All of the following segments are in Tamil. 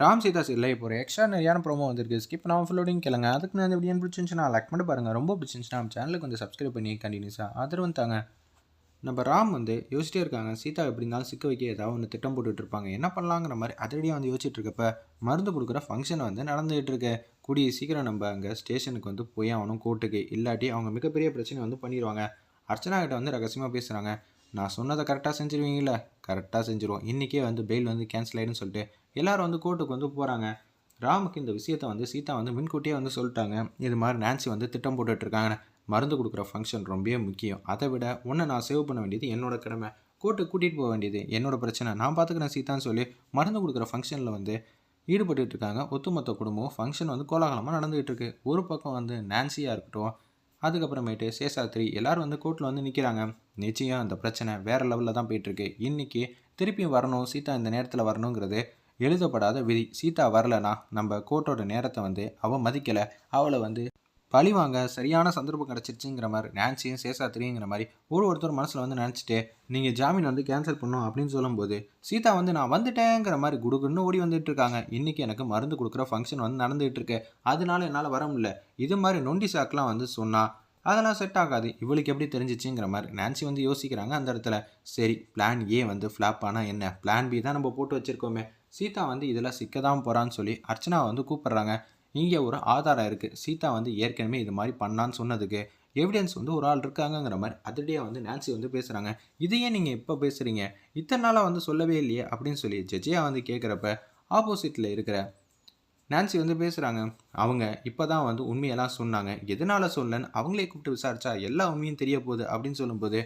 ராம் சீதா இல்லை இப்போ ஒரு எக்ஸ்ட்ரா நிறையான ப்ரோமோ வந்திருக்கு. ஸ்கிப் நான் ஃபுல்லோடையும் கேளுங்க. அதுக்கு நான் இந்த வீடியோ பிடிச்சிருந்துச்சுன்னா லைக் பண்ணி பாருங்கள் ரொம்ப பிடிச்சிருந்துச்சுன்னா நம்ம சேனலுக்கு வந்து சப்ஸ்கிரைப் பண்ணி கண்டினியூஸாக ஆதரவு தாங்க. நம்ம ராம் வந்து யோசிச்சிட்டே இருக்காங்க. சீதா எப்படி இருந்தாலும் சிக்க வைக்க ஏதாவது ஒன்று திட்டம் போட்டுட்டு இருப்பாங்க. என்ன பண்ணலாங்கிற மாதிரி அதிரடியாக வந்து யோசிச்சுட்டு இருக்கப்ப மருந்து கொடுக்குற ஃபங்க்ஷன் வந்து நடந்துகிட்டு இருக்கு. கூடிய சீக்கிரம் நம்ம அங்கே ஸ்டேஷனுக்கு வந்து போய் ஆகணும் கோர்ட்டுக்கு இல்லாட்டி அவங்க மிகப்பெரிய பிரச்சனை வந்து பண்ணிடுவாங்க அர்ச்சனா கிட்ட வந்து ரகசியமாக பேசுகிறாங்க நான் சொன்னதை கரெக்டாக செஞ்சுருவீங்கள கரெக்டாக செஞ்சுருவோம். இன்றைக்கே வந்து பெயில் வந்து கேன்சல் ஆகிடுன்னு சொல்லிட்டு எல்லோரும் வந்து கோர்ட்டுக்கு வந்து போகிறாங்க ராமுக்கு இந்த விஷயத்த வந்து சீதா வந்து முன்கூட்டியே வந்து சொல்லிட்டாங்க. இது மாதிரி நான்சி வந்து திட்டம் போட்டுட்டு இருக்காங்க. மருந்து கொடுக்குற ஃபங்க்ஷன் ரொம்பவே முக்கியம். அதை விட உன்னை நான் சேவ் பண்ண வேண்டியது என்னோட கடமை. கோர்ட்டுக்கு கூட்டிகிட்டு போக வேண்டியது என்னோடய பிரச்சனை. நான் பார்த்துக்கிறேன் சீதான்னு சொல்லி மருந்து கொடுக்குற ஃபங்க்ஷனில் வந்து ஈடுபட்டு இருக்காங்க. ஒத்துமொத்த குடும்பம் ஃபங்க்ஷன் வந்து கோலாகலமாக நடந்துகிட்டு இருக்கு. ஒரு பக்கம் வந்து நான்சியாக இருக்கட்டும் அதுக்கப்புறமேட்டு சேஷாத்ரி எல்லாரும் வந்து கோர்ட்டில் வந்து நிற்கிறாங்க நிச்சயம் அந்த பிரச்சனை வேறு லெவலில் தான் போயிட்டுருக்கு. இன்றைக்கி திருப்பியும் வரணும். சீதா இந்த நேரத்தில் வரணுங்கிறது எழுதப்படாத விதி. சீதா வரலனா நம்ம கோர்ட்டோட நேரத்தை வந்து அவள் மதிக்கலை அவளை வந்து பழி வாங்க சரியான சந்தர்ப்பம் கிடச்சிருச்சுங்கிற மாதிரி நான்சியும் சேஷாத்திரிங்கிற மாதிரி ஒரு ஒருத்தர் மனசில் வந்து நினச்சிட்டு நீங்கள் ஜாமீன் வந்து கேன்சல் பண்ணோம் அப்படின்னு சொல்லும்போது சீதா வந்து நான் வந்துட்டேங்கிற மாதிரி குடுகுன்னு ஓடி வந்துட்டு இருக்காங்க. இன்றைக்கி எனக்கு மருந்து கொடுக்குற ஃபங்க்ஷன் வந்து நடந்துகிட்டு இருக்கு. அதனால என்னால் வர முடியல. இது மாதிரி நொண்டி சாக்கெலாம் வந்து சொன்னால் அதெல்லாம் செட் ஆகாது. இவளுக்கு எப்படி தெரிஞ்சிச்சுங்கிற மாதிரி. நான்சி வந்து யோசிக்கிறாங்க அந்த இடத்துல. சரி பிளான் ஏ வந்து ஃப்ளாப் ஆனால் என்ன? பிளான் பி தான் நம்ம போட்டு வச்சுருக்கோமே. சீதா வந்து இதில் சிக்க தான் போகிறான்னு சொல்லி அர்ச்சனா வந்து கூப்பிட்றாங்க. இங்கே ஒரு ஆதாரம் இருக்குது சீதா வந்து ஏற்கனவே இது மாதிரி பண்ணான்னு சொன்னதுக்கு எவிடன்ஸ் வந்து ஒரு ஆள் இருக்காங்கங்கிற மாதிரி அதிரடியாக வந்து நான்சி வந்து பேசுகிறாங்க இதையே நீங்கள் இப்போ பேசுகிறீங்க இத்தனை நாளாக வந்து சொல்லவே இல்லையே அப்படின்னு சொல்லி ஜெஜியா வந்து கேட்குறப்ப ஆப்போசிட்டில் இருக்கிற நான்சி வந்து பேசுகிறாங்க அவங்க இப்போ தான் வந்து உண்மையெல்லாம் சொன்னாங்க. எதனால் சொல்லன்னு அவங்களே கூப்பிட்டு விசாரிச்சா எல்லா உண்மையும் தெரிய போகுது அப்படின்னு சொல்லும்போது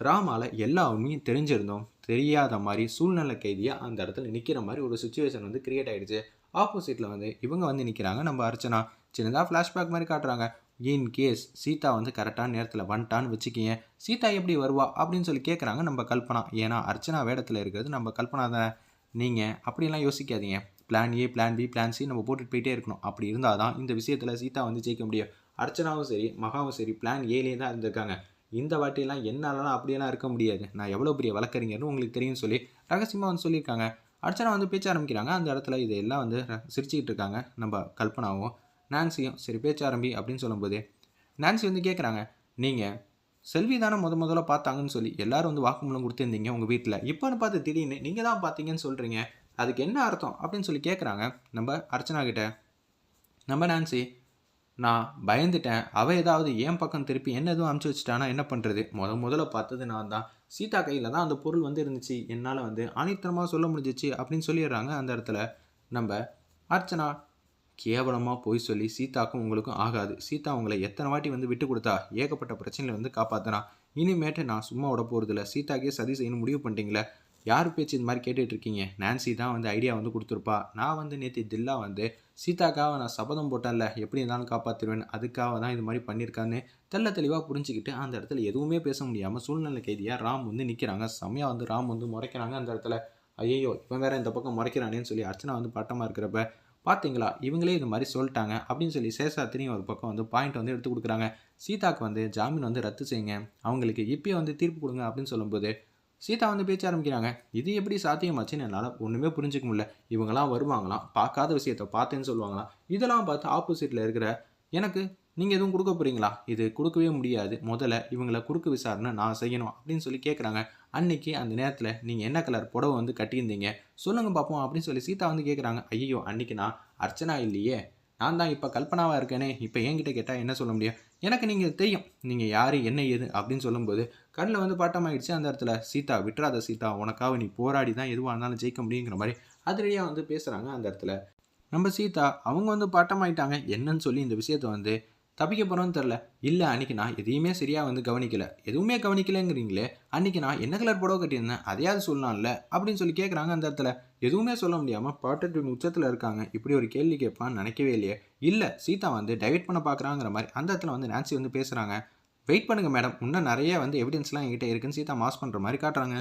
ராமால எல்லா உண்மையும் தெரிஞ்சிருந்தோம். தெரியாத மாதிரி சூழ்நிலை கைதியாக அந்த இடத்துல நிற்கிற மாதிரி ஒரு சுச்சுவேஷன் வந்து கிரியேட் ஆகிடுச்சு ஆப்போசிட்டில் வந்து இவங்க வந்து நிற்கிறாங்க நம்ம அர்ச்சனா சின்னதாக ஃப்ளாஷ்பேக் மாதிரி காட்டுறாங்க. இன் கேஸ் சீதா வந்து கரெக்டான நேரத்தில் வந்துட்டான்னு வச்சுக்கிங்க சீதா எப்படி வருவா அப்படின்னு சொல்லி கேட்குறாங்க நம்ம கல்பனா. ஏன்னா அர்ச்சனா வேடத்தில் இருக்கிறது நம்ம கல்பனா தானே. நீங்கள் அப்படிலாம் யோசிக்காதீங்க. Plan A plan B plan C நம்ம போட்டுட்டு போயிட்டே இருக்கணும். அப்படி இருந்தால் தான் இந்த விஷயத்தில் சீதா வந்து ஜெயிக்க முடியும். அர்ச்சனாவும் சரி மகாவும் சரி பிளான் ஏலேயே தான் இருந்திருக்காங்க. இந்த வாட்டியெல்லாம் என்னாலலாம் அப்படியெல்லாம் இருக்க முடியாது. நான் எவ்வளோ பெரிய வழக்கறிஞர்னு உங்களுக்கு தெரியும்னு சொல்லி ரகசியமாக வந்து சொல்லியிருக்காங்க. அர்ச்சனா வந்து பேச்ச ஆரம்பிக்கிறாங்க. அந்த இடத்துல இதெல்லாம் வந்து சிரிச்சுக்கிட்டு இருக்காங்க நம்ம கல்பனாவும் நான்சியும். சரி பேச்ச ஆரம்பி அப்படின்னு சொல்லும்போது நான்சி வந்து கேட்குறாங்க நீங்கள் செல்வி தானே முத முதல்ல பார்த்தாங்கன்னு சொல்லி எல்லாரும் வந்து வாக்குமூலம் கொடுத்துருந்தீங்க உங்கள் வீட்டில் இப்போன்னு பார்த்து திடீர்னு நீங்கள் தான் பார்த்தீங்கன்னு சொல்கிறீங்க அதுக்கு என்ன அர்த்தம்? அப்படின்னு சொல்லி கேட்குறாங்க நம்ம அர்ச்சனா கிட்ட நம்ம நான்சி நான் பயந்துட்டேன். அவள் ஏதாவது என் பக்கம் திருப்பி என்ன எதுவும் அமுச்சு வச்சுட்டானா? என்ன பண்ணுறது முத முதல்ல பார்த்தது நான் தான். சீதா கையில் தான் அந்த பொருள் வந்து இருந்துச்சு. என்னால் வந்து ஆணித்தரமாக சொல்ல முடிஞ்சிச்சு அப்படின்னு சொல்லிடுறாங்க அந்த இடத்துல. நம்ம அர்ச்சனா கேவலமாக போய் சொல்லி சீதாக்கும் உங்களுக்கும் ஆகாது. சீதா உங்களை எத்தனை வாட்டி வந்து விட்டு கொடுத்தா ஏகப்பட்ட பிரச்சனையில் வந்து காப்பாற்றினா இனிமேட்டு நான் சும்மா விட போகிறதில்ல சீதாக்கே சதி செய்யணும் முடிவு பண்ணிட்டீங்களே. யார் பேச்சு இந்த மாதிரி கேட்டுட்டு இருக்கீங்க? நான்சி தான் வந்து ஐடியா வந்து கொடுத்துருப்பா. நான் வந்து நேற்று தில்லா வந்து சீதாக்காவை நான் சபதம் போட்டேன்ல எப்படி இருந்தாலும் காப்பாற்றிடுவேன் அதுக்காக தான் இது மாதிரி பண்ணியிருக்கான்னு தெள்ள தெளிவாக புரிஞ்சுக்கிட்டு அந்த இடத்துல எதுவுமே பேச முடியாமல் சூழ்நிலை கைதியாக ராம் வந்து நிற்கிறாங்க செம்மையாக வந்து ராம் வந்து முறைக்கிறாங்க அந்த இடத்துல. ஐயோ இவன் வேற இந்த பக்கம் முறைக்கிறானேன்னு சொல்லி அர்ச்சனா வந்து பட்டமாக இருக்கிறப்ப பார்த்தீங்களா இவங்களே இது மாதிரி சொல்லிட்டாங்க. அப்படின்னு சொல்லி சேஷாத்திரியும் ஒரு பக்கம் வந்து பாயிண்ட் வந்து எடுத்து கொடுக்குறாங்க. சீதாக்கு வந்து ஜாமீன் வந்து ரத்து செய்யுங்க. அவங்களுக்கு இப்பயே வந்து தீர்ப்பு கொடுங்க அப்படின்னு சொல்லும்போது சீதா வந்து பேச்ச ஆரம்பிக்கிறாங்க. இது எப்படி சாத்தியமாச்சுன்னு என்னால் ஒன்றுமே புரிஞ்சிக்க முடியல. இவங்கெல்லாம் வருவாங்களாம். பார்க்காத விஷயத்த பார்த்தேன்னு சொல்லுவாங்களாம். இதெல்லாம் பார்த்து ஆப்போசிட்டில் இருக்கிற எனக்கு நீங்கள் எதுவும் கொடுக்க போகிறீங்களா இது கொடுக்கவே முடியாது. முதல்ல இவங்களை குறுக்கு விசாரணை நான் செய்யணும் அப்படின்னு சொல்லி கேட்குறாங்க அன்னைக்கு அந்த நேரத்தில் நீங்கள் என்ன கலர் புடவை வந்து கட்டியிருந்தீங்க? சொல்லுங்கள் பார்ப்போம் அப்படின்னு சொல்லி சீதா வந்து கேட்குறாங்க ஐயோ அன்னைக்கு நான் அர்ச்சனா இல்லையே. நான் தான் இப்போ கல்பனாவாக இருக்கேனே இப்போ என்கிட்ட கேட்டால் என்ன சொல்ல முடியும்? எனக்கு நீங்கள் தெரியும். நீங்கள் யார் என்ன ஏது அப்படின்னு சொல்லும்போது கண்ணில் வந்து பாட்டமாயிடுச்சு அந்த இடத்துல. சீதா விட்டுறாத சீதா உனக்காக நீ போராடி தான் எதுவாக இருந்தாலும் ஜெயிக்க முடியுங்கிற மாதிரி அதிரடியாக வந்து பேசுகிறாங்க அந்த இடத்துல. நம்ம சீதா அவங்க வந்து பாட்டமாயிட்டாங்க. என்னன்னு சொல்லி இந்த விஷயத்த வந்து தப்பிக்க போகிறோன்னு தெரில இல்லை அன்றைக்கி நான் எதையுமே சரியாக வந்து கவனிக்கலை. எதுவுமே கவனிக்கலைங்கிறீங்களே அன்றைக்கி நான் என்ன கலர் புடவை கட்டியிருந்தேன் அதையாவது சொல்லலாம்ல அப்படின்னு சொல்லி கேட்குறாங்க அந்த இடத்துல. எதுவுமே சொல்ல முடியாமல் பாட்டத்தின் உச்சத்தில் இருக்காங்க. இப்படி ஒரு கேள்வி கேட்பான்னு நினைக்கவே இல்லையே. இல்லை சீதா வந்து டைவெட் பண்ண பார்க்குறாங்கிற மாதிரி அந்த இடத்துல வந்து நான்சி வந்து பேசுகிறாங்க வெயிட் பண்ணுங்கள் மேடம் இன்னும் நிறைய வந்து எவிடன்ஸ்லாம் என்கிட்ட இருக்குன்னு சீதா மாஸ் பண்ணுற மாதிரி காட்டுறாங்க.